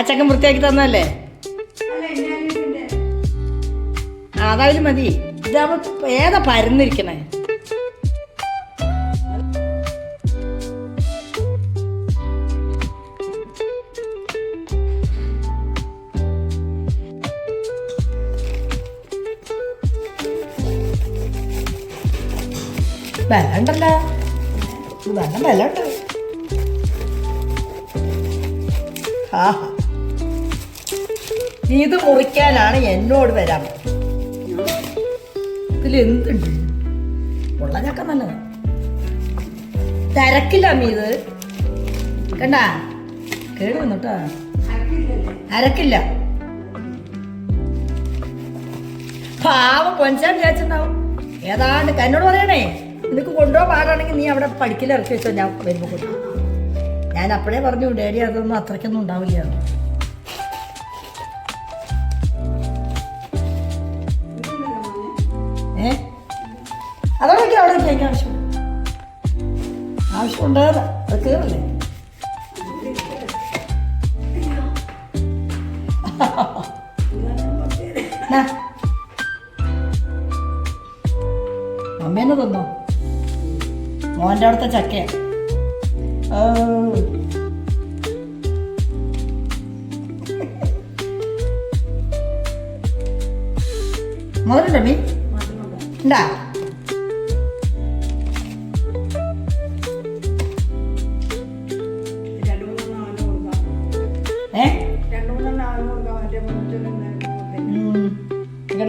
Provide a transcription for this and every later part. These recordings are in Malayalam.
അച്ചക്കൻ വൃത്തിയാക്കി തന്നല്ലേ അതായാലും മതി. ഇതാവുമ്പോ ഏതാ പരന്നിരിക്കണേ? ബലണ്ടല്ല നല്ല ബലണ്ട് ആ ഇത് മുറിക്കാനാണ് എന്നോട് വരാൻ ഇതിൽ എന്തുണ്ട്? ഉള്ള ചക്ക നല്ലത്. തിരക്കില്ല മീത് കണ്ട? കേട് വന്നിട്ടാ? അരക്കില്ല. പാവം കൊഞ്ചാൻ വിചാരിച്ചിട്ടുണ്ടാവും. ഏതാണ്ട് എന്നോട് പറയണേ നിനക്ക് കൊണ്ടുപോകാൻ പാടാണെങ്കിൽ നീ അവിടെ പഠിക്കില്ല ഇറക്കി വെച്ചോ ഞാൻ വരുമ്പോൾ കൊണ്ടു ഞാൻ അപ്പോഴേ പറഞ്ഞു ഡാഡി അതൊന്നും അത്രയ്ക്കൊന്നും ഉണ്ടാവില്ല. കഴിക്കാൻ ആവശ്യം ആവശ്യമുണ്ട്? അത്. അമ്മേനെ തന്നോ? മോന്റെ അടുത്ത ചക്ക മോനുണ്ടോ മീ ഉണ്ടാ?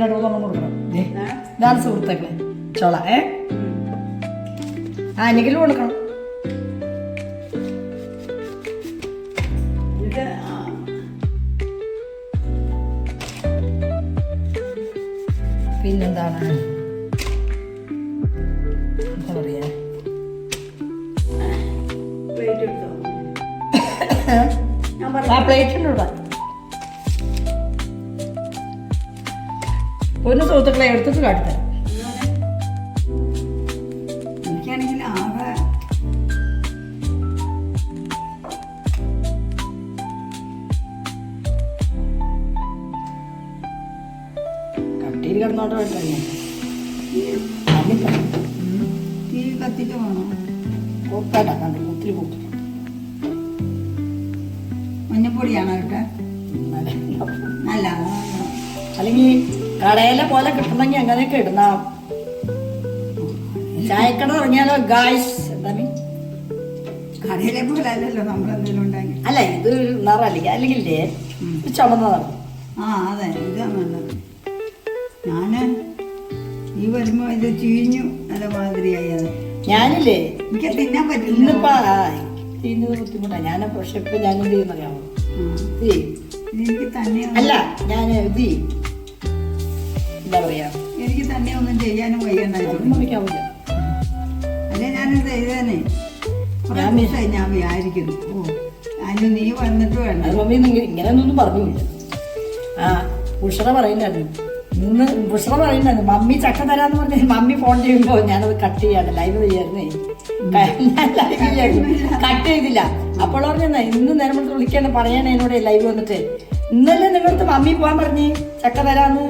ഒരു മൂന്നെണ്ണം കൊടുക്കണം. ഇതാണ് സുഹൃത്തുക്കളെ. ചോള ഏ? ആ എനിക്കിലും കൊടുക്കണം. പിന്നെന്താണ്? എന്താ പറയാ? ആ പ്ലേറ്റ് ഉണ്ട് ഇവിടെ. ഒരു സുഹൃത്തുക്കളെ എടുത്തിട്ട് കാട്ടിത്തരാം എനിക്കാണെങ്കിൽ ആകെ കട്ടിയിൽ കിടന്നോട്ട് വേണ്ടേ തീ കത്തിക്ക് വേണം. കൂട്ടാട്ട കണ്ടു ഒത്തിരി കൂട്ടി മഞ്ഞപ്പൊടിയാണോ കേട്ടെ അല്ല അല്ലെങ്കിൽ കടയിലെ പോലെ കിട്ടണമെങ്കിൽ അങ്ങനെയൊക്കെ ഇടുന്ന. ചായക്കട ഇറങ്ങിയാലോ ഗായ്സ് കടയിലെ പോലെ അല്ലല്ലോ നമ്മളെന്തെങ്കിലും ഉണ്ടാക്കി. അല്ല ഇത് നിറം അല്ലെങ്കിൽ അല്ലെങ്കിൽ ചുമന്ന നിറം. ആ അതെ ഇതാ നല്ലത്. ഞാൻ ഈ വരുമ്പോ ഇത് ചീഞ്ഞു നല്ല മാതിരിയായി അത്. ഞാനില്ലേ എനിക്ക് തിന്നാൻ പറ്റില്ല. ഇന്നിപ്പോ ചെയ്യുന്നത് ബുദ്ധിമുട്ടാണ് ഞാൻ പക്ഷെ ഇപ്പൊ ഞാൻ എന്ത് ചെയ്യുന്നറിയാമോ ഇത്. എനിക്ക് തന്നെ അല്ല ഞാൻ ഇത്. ചെയ്യും. എന്താ പറയാ. എനിക്ക് തന്നെ ഒന്നും ചെയ്യാനും വയ്ക്കാവില്ല അല്ലെ ഞാനിത് ചെയ്തേനെ ഞാൻ വിചാരിക്കുന്നു. ഓ അതിന് നീ വന്നിട്ട് വേണ്ട മമ്മി നിങ്ങൾ ഇങ്ങനെയൊന്നും പറഞ്ഞില്ല. ആ ഉഷറ പറയുന്നുണ്ട്. ഇന്ന് ഉഷറ പറയുന്നുണ്ട്. മമ്മി ചക്ക തരാന്ന് പറഞ്ഞ മമ്മി ഫോൺ ചെയ്യുമ്പോ ഞാനത് കട്ട് ചെയ്യാണ് ലൈവ് ചെയ്യായിരുന്നേ. കട്ട് ചെയ്തില്ല. അപ്പോൾ പറഞ്ഞ ഇന്ന് നേരം വിളിക്കാൻ വിളിക്കാണ് പറയണേ എന്നോട് ലൈവ് വന്നിട്ട്. ഇന്നല്ലേ നിങ്ങളടുത്ത് മമ്മി പോവാൻ പറഞ്ഞേ ചക്ക തരാന്ന്?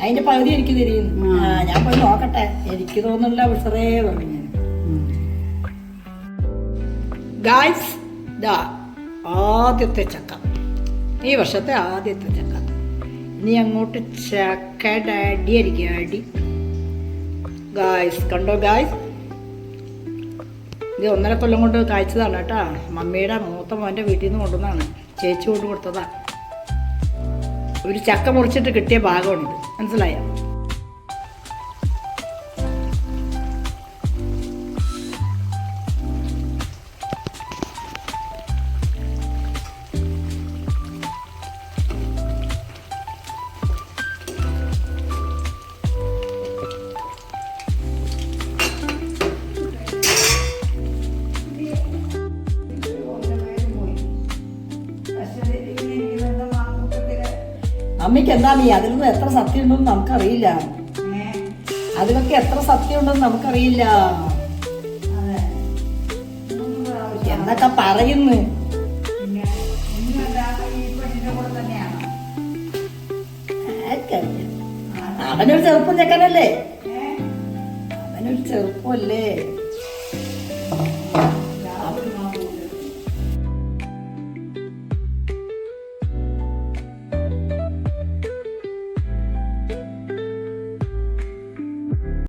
അതിന്റെ പകുതി എനിക്ക് തിരിയും ഞാൻ പോയി നോക്കട്ടെ. എനിക്ക് തോന്നുന്നില്ല വിഷറേ പറഞ്ഞു ഗായ്സ് ദാ ആദ്യത്തെ ചക്ക. ഈ വർഷത്തെ ആദ്യത്തെ ചക്ക. ഇനി അങ്ങോട്ട് ചക്കയുടെ അടി അടിക്കുക അടി ഗായ്സ് കണ്ടോ ഗായ്സ് ഇത് ഒന്നര കൊല്ലം കൊണ്ട് കായ്ച്ചതാണ് കേട്ടാ. മമ്മിയുടെ മൂത്ത മോന്റെ വീട്ടിൽ നിന്ന് കൊണ്ടുവന്നാണ് ചേച്ചി കൊണ്ട് കൊടുത്തതാ. ഒരു ചക്ക മുറിച്ചിട്ട് കിട്ടിയ ഭാഗമുണ്ട്. മനസ്സിലായോ? അമ്മയ്ക്ക് എന്താണ് ഈ അതിലൊന്നും എത്ര സത്യം ഉണ്ടെന്ന് നമുക്കറിയില്ല അതിലൊക്കെ എത്ര സത്യം ഉണ്ടെന്ന് നമുക്കറിയില്ല എന്നൊക്കെ പറയുന്നു. അവനൊരു ചെറുപ്പം ചെക്കനല്ലേ? അവനൊരു ചെറുപ്പമല്ലേ